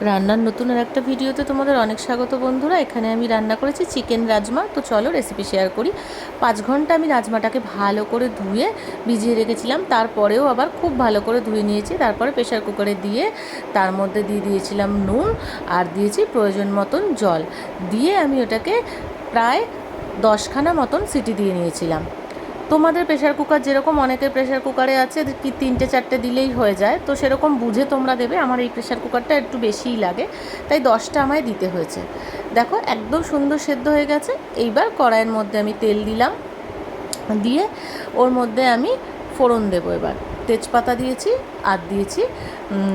রান্নার নতুন আর একটা ভিডিওতে তোমাদের অনেক স্বাগত বন্ধুরা। এখানে আমি রান্না করেছি চিকেন রাজমা। তো চলো রেসিপি শেয়ার করি। পাঁচ ঘণ্টা আমি রাজমাটাকে ভালো করে ধুয়ে ভিজিয়ে রেখেছিলাম। তারপরেও আবার খুব ভালো করে ধুয়ে নিয়েছি। তারপরে প্রেশার কুকারে দিয়ে তার মধ্যে দিয়ে দিয়েছিলাম নুন আর দিয়েছি প্রয়োজন মতন জল। দিয়ে আমি ওটাকে প্রায় দশখানা মতন সিটি দিয়ে নিয়েছিলাম। তোমাদের প্রেশার কুকার যেরকম অনেকের প্রেশার কুকারে আছে, কি তিনটে চারটে দিলেই হয়ে যায়। তো সেরকম বুঝে তোমরা দেবে, আমার এই প্রেশার কুকারটা একটু বেশিই লাগে। তাই দশটা আমায় দিতে হয়েছে। দেখো, একদম সুন্দর সেদ্ধ হয়ে গেছে। এইবার কড়াইয়ের মধ্যে আমি তেল দিলাম। দিয়ে ওর মধ্যে আমি ফোড়ন দেবো এবার। তেজপাতা দিয়েছি, আর দিয়েছি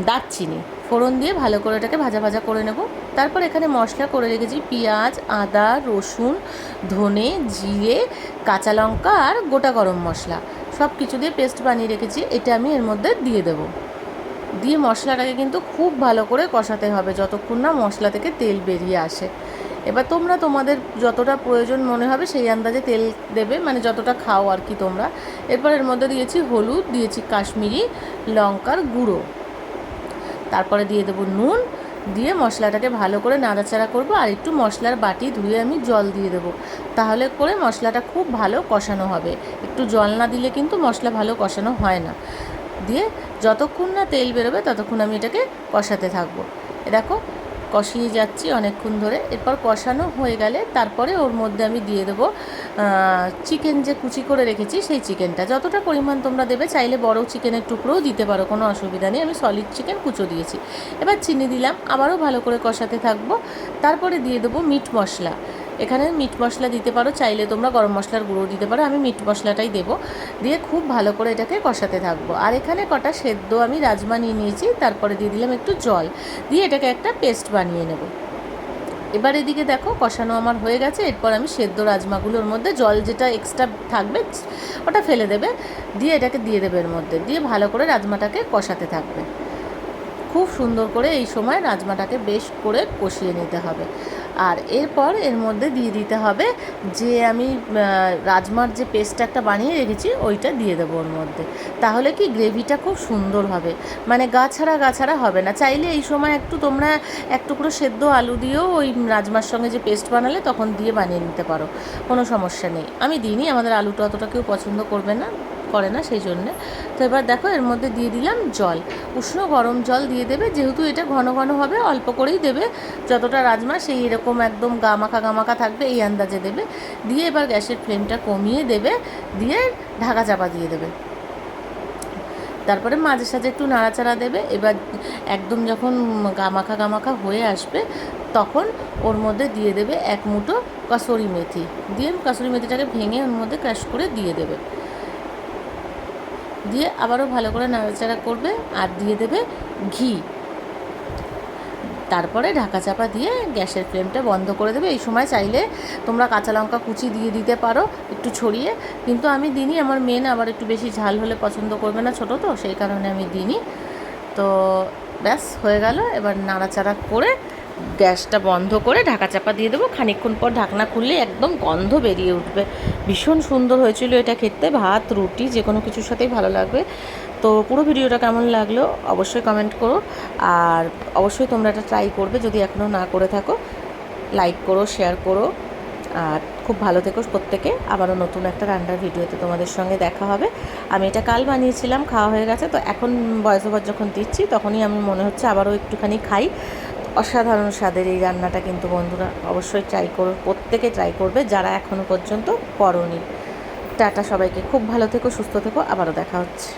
দারচিনি। ফোড়ন দিয়ে ভালো করে এটাকে ভাজা ভাজা করে নেব। তারপর এখানে মশলা করে রেখেছি পেঁয়াজ, আদা, রসুন, ধনে, জিরে, কাঁচা লঙ্কা আর গোটা গরম মশলা। সব কিছু দিয়ে পেস্ট বানিয়ে রেখেছি, এটা আমি এর মধ্যে দিয়ে দেবো। দিয়ে মশলাটাকে কিন্তু খুব ভালো করে কষাতে হবে যতক্ষণ না মশলা থেকে তেল বেরিয়ে আসে। এবার তোমরা তোমাদের যতটা প্রয়োজন মনে হবে সেই আন্দাজে তেল দেবে মানে যতটা খাও আর কি তোমরা। এরপর এর মধ্যে দিয়েছি হলুদ, দিয়েছি কাশ্মীরি লঙ্কার গুঁড়ো। তারপরে দিয়ে দেবো নুন দিয়ে মশলাটাকে ভালো করে নাড়াচাড়া করব আর একটু মশলার বাটি ধুয়ে আমি জল দিয়ে দেবো। তাহলে করে মশলাটা খুব ভালো কষানো হবে। একটু জল না দিলে কিন্তু মশলা ভালো কষানো হয় না। দিয়ে যতক্ষণ না তেল বেরোবে ততক্ষণ আমি এটাকে কষাতে থাকব। দেখো, কষিয়ে যাচ্ছি অনেকক্ষণ ধরে। এরপর কষানো হয়ে গেলে তারপরে ওর মধ্যে আমি দিয়ে দেবো চিকেন যে কুচি করে রেখেছি, সেই চিকেনটা যতটা পরিমাণ তোমরা দেবে, চাইলে বড় চিকেনের টুকরোও দিতে পারো, কোনো অসুবিধা নেই। আমি সলিড চিকেন কুচো দিয়েছি। এবার চিনি দিলাম, আবারও ভালো করে কষাতে থাকব। তারপরে দিয়ে দেবো মিট মশলা। এখানে মিট মশলা দিতে পারো, চাইলে তোমরা গরম মশলার গুঁড়ো দিতে পারো, আমি মিট মশলাটাই দেবো। দিয়ে খুব ভালো করে এটাকে কষাতে থাকব। আর এখানে কটা সেদ্ধ আমি রাজমা নিয়ে নিয়েছি, তারপরে দিয়ে দিলাম একটু জল। দিয়ে এটাকে একটা পেস্ট বানিয়ে নেব। এবার এদিকে দেখো, কষানো আমার হয়ে গেছে। এরপর আমি সেদ্ধ রাজমাগুলোর মধ্যে জল যেটা এক্সট্রা থাকবে, ওটা ফেলে দেবে। দিয়ে এটাকে দিয়ে দেবে এর মধ্যে। দিয়ে ভালো করে রাজমাটাকে কষাতে থাকবে। খুব সুন্দর করে এই সময় রাজমাটাকে বেশ করে কষিয়ে নিতে হবে। আর এরপর এর মধ্যে দিয়ে দিতে হবে যে আমি রাজমার যে পেস্টটা একটা বানিয়ে রেখেছি, ওইটা দিয়ে দেবো ওর মধ্যে। তাহলে কি গ্রেভিটা খুব সুন্দর হবে। মানে গাছাড়া গাছাড়া হবে না। চাইলে এই সময় একটু তোমরা এক টুকরো সেদ্ধ আলু দিয়েও ওই রাজমার সঙ্গে যে পেস্ট বানালে তখন দিয়ে বানিয়ে নিতে পারো। কোনো সমস্যা নেই। আমি দিইনি, আমাদের আলুটা অতটা কেউ পছন্দ করবে না। করে না সেই জন্যে। তো এবার দেখো এর মধ্যে দিয়ে দিলাম জল। উষ্ণ গরম জল দিয়ে দেবে, যেহেতু এটা ঘন ঘন হবে, অল্প করেই দেবে। যতটা রাজমা সেই এরকম একদম গামাখা গামাখা থাকবে, এই আন্দাজে দেবে। দিয়ে এবার গ্যাসের ফ্লেমটা কমিয়ে দেবে, দিয়ে ঢাকা চাপা দিয়ে দেবে। তারপরে মাঝে সাঝে একটু নাড়াচাড়া দেবে। এবার একদম যখন গামাখা গামাখা হয়ে আসবে, তখন ওর মধ্যে দিয়ে দেবে এক মুঠো কাসুরি মেথি। দিয়ে কাসুরি মেথিটাকে ভেঙে ওর মধ্যে ক্র্যাশ করে দিয়ে দেবে। দিয়ে আবারও ভালো করে নাড়াচাড়া করবে আর দিয়ে দেবে ঘি। তারপরে ঢাকা চাপা দিয়ে গ্যাসের ফ্লেমটা বন্ধ করে দেবে। এই সময় চাইলে তোমরা কাঁচা লঙ্কা কুচি দিয়ে দিতে পারো একটু ছড়িয়ে। কিন্তু আমি দিনই আমার মেন আবার একটু বেশি ঝাল হলে পছন্দ করবে না ছোটো তো, সেই কারণে আমি দিনই তো ব্যাস, হয়ে গেল। এবার নাড়াচাড়া করে গ্যাসটা বন্ধ করে ঢাকা চাপা দিয়ে দেবো। খানিকক্ষণ পর ঢাকনা খুললে একদম গন্ধ বেরিয়ে উঠবে। ভীষণ সুন্দর হয়েছিল এটা খেতে। ভাত, রুটি, যে কোনো কিছুর সাথেই ভালো লাগবে। তো পুরো ভিডিওটা কেমন লাগল অবশ্যই কমেন্ট করো। আর অবশ্যই তোমরা এটা ট্রাই করবে। যদি এখনও না করে থাকো লাইক করো শেয়ার করো। আর খুব ভালো থেকো প্রত্যেকে। আবারও নতুন একটা রান্নার ভিডিওতে তোমাদের সঙ্গে দেখা হবে। আমি এটা কাল বানিয়েছিলাম, খাওয়া হয়ে গেছে। তো এখন ওভার যখন দিচ্ছি, তখনই আমি মনে হচ্ছে আবারও একটুখানি খাই। অসাধারণ স্বাদের এই রান্নাটা কিন্তু বন্ধুরা অবশ্যই ট্রাই করো, প্রত্যেকে ট্রাই করবে যারা এখনও পর্যন্ত করনি। টাটা সবাইকে, খুব ভালো থেকো, সুস্থ থেকো, আবারও দেখা হচ্ছে।